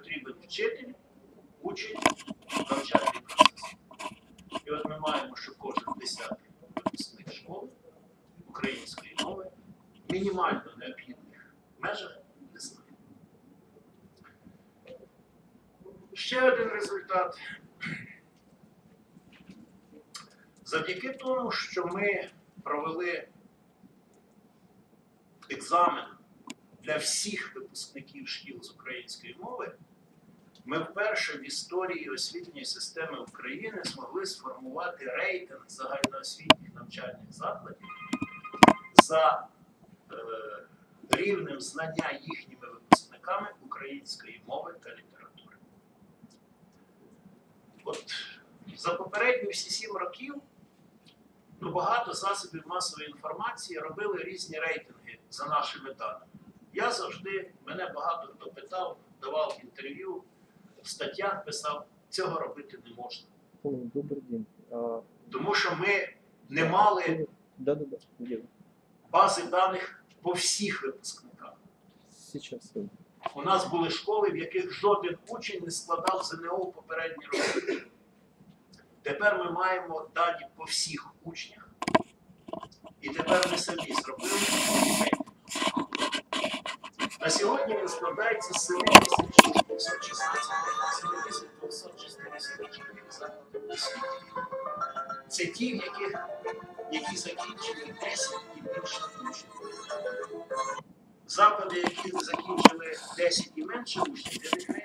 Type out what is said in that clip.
потрібен вчитель, учень, навчальний процес. І от ми маємо, що кожен десятий випускник школи української мови мінімально необхідних межах не знає. Ще один результат. Завдяки тому, що ми провели екзамен для всіх випускників шкіл з української мови, ми вперше в історії освітньої системи України змогли сформувати рейтинг загальноосвітніх навчальних закладів за е, рівнем знання їхніми випускниками української мови та літератури. От за попередні всі сім років ну, багато засобів масової інформації робили різні рейтинги за нашими даними. Я завжди, мене багато хто питав, давав інтерв'ю, статтях писав, цього робити не можна. О, добрый день. Тому що ми не мали бази даних по всіх випускниках. У нас були школи, в яких жоден учень не складав ЗНО в попередні роки. Тепер ми маємо дані по всіх учнях. І тепер ми самі зробили. На сьогодні він складається з 7216 Це ті, які, які закінчили 10 і більше учнів. Заклади, які закінчили 10 і менше учнів, для них